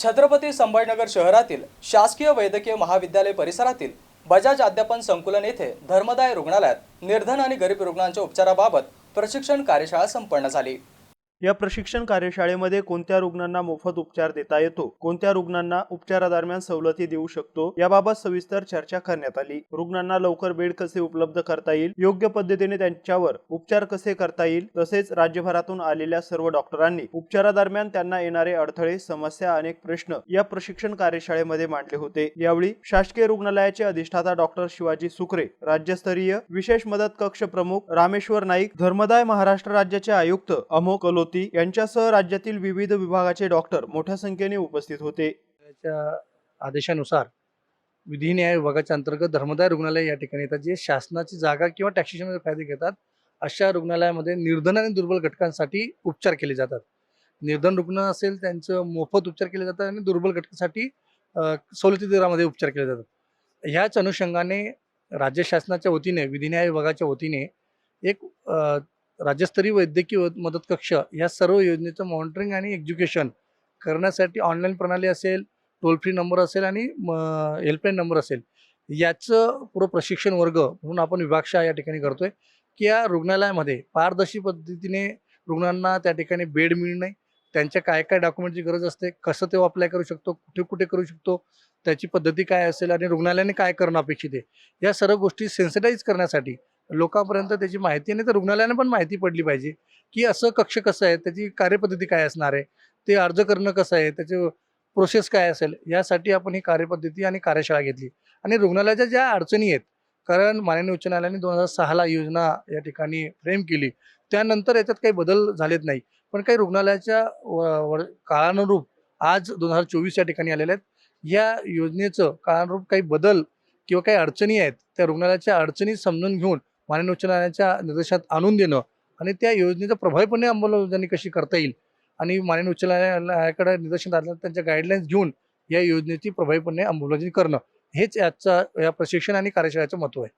छत्रपती संभाजीनगर शहरातील शासकीय वैद्यकीय महाविद्यालय परिसरातील बजाज अध्यापन संकुलन येथे धर्मदाय रुग्णालयात निर्धन आणि गरीब रुग्णांच्या उपचाराबाबत प्रशिक्षण कार्यशाळा संपन्न झाली. या प्रशिक्षण कार्यशाळेमध्ये कोणत्या रुग्णांना मोफत उपचार देता येतो? कोणत्या रुग्णांना उपचारादरम्यान सवलती देऊ शकतो? याबाबत सविस्तर चर्चा करण्यात आली. रुग्णांना लवकर बेड कसे उपलब्ध करता येईल? योग्य पद्धतीने त्यांच्यावर उपचार कसे करता येईल? तसेच राज्यभरातून आलेल्या सर्व डॉक्टरांनी उपचारादरम्यान त्यांना येणारे अडथळे समस्या अनेक प्रश्न या प्रशिक्षण कार्यशाळेमध्ये मांडले होते. यावेळी शासकीय रुग्णालयाचे अधिष्ठाता डॉक्टर शिवाजी सुकरे राज्यस्तरीय विशेष मदत कक्ष प्रमुख रामेश्वर नाईक धर्मदाय महाराष्ट्र राज्याचे आयुक्त अमो कलोत यांच्यासह राज्यातील विविध विभागाचे डॉक्टर मोठ्या संख्येने उपस्थित होते. आदेशानुसार विधी न्याय विभागाच्या अंतर्गत धर्मदाय रुग्णालय या ठिकाणी येतात. जे शासनाची जागा किंवा टॅक्सेशनमध्ये फायदे घेतात अशा रुग्णालयामध्ये निर्धन आणि दुर्बल घटकांसाठी उपचार केले जातात. निर्धन रुग्ण असेल त्यांचं मोफत उपचार केले जातात आणि दुर्बल घटकासाठी सवलती दरामध्ये उपचार केले जातात. ह्याच अनुषंगाने राज्य शासनाच्या वतीने विधी न्याय विभागाच्या वतीने एक राज्यस्तरीय वैद्यकीय मदत कक्ष या सर्व योजनेचं मॉनिटरिंग आणि एज्युकेशन करण्यासाठी ऑनलाईन प्रणाली असेल टोल फ्री नंबर असेल आणि हेल्पलाईन नंबर असेल. याचं पुरं प्रशिक्षण वर्ग म्हणून आपण विभागशा या ठिकाणी करतोय की या रुग्णालयामध्ये पारदर्शी पद्धतीने रुग्णांना त्या ठिकाणी बेड मिळणे त्यांच्या काय काय डॉक्युमेंटची गरज असते कसं ते अप्लाय करू शकतो कुठे कुठे करू शकतो त्याची पद्धती काय असेल आणि रुग्णालयाने काय करणं अपेक्षित आहे. या सर्व गोष्टी सेन्सिटाईज करण्यासाठी लोकांपर्यंत त्याची माहिती आणि तर रुग्णालयाने पण माहिती पडली पाहिजे की असं कक्ष कसं आहे त्याची कार्यपद्धती काय असणार आहे ते अर्ज करणं कसं आहे त्याचे प्रोसेस काय असेल यासाठी आपण ही कार्यपद्धती आणि कार्यशाळा घेतली. आणि रुग्णालयाच्या ज्या अडचणी आहेत कारण माननीय उच्च न्यायालयाने दोन हजार सहाला योजना या ठिकाणी फ्रेम केली त्यानंतर याच्यात काही बदल झालेत नाही पण काही रुग्णालयाच्या व- काळानुरूप आज दोन हजार चोवीस या ठिकाणी आलेल्या आहेत. या योजनेचं काळानुरूप काही बदल किंवा काही अडचणी आहेत त्या रुग्णालयाच्या अडचणी समजून घेऊन माननीय उच्च न्यायालयाच्या निर्देशात आणून देणं आणि त्या योजनेचं प्रभावीपणे अंमलबजावणी कशी करता येईल आणि माननीय उच्च न्यायालयाकडे निदर्शन आलं त्यांच्या गाईडलाईन्स घेऊन या योजनेची प्रभावीपणे अंमलबजावणी करणं हेच याचा या प्रशिक्षण आणि कार्यशाळेचं महत्त्व आहे.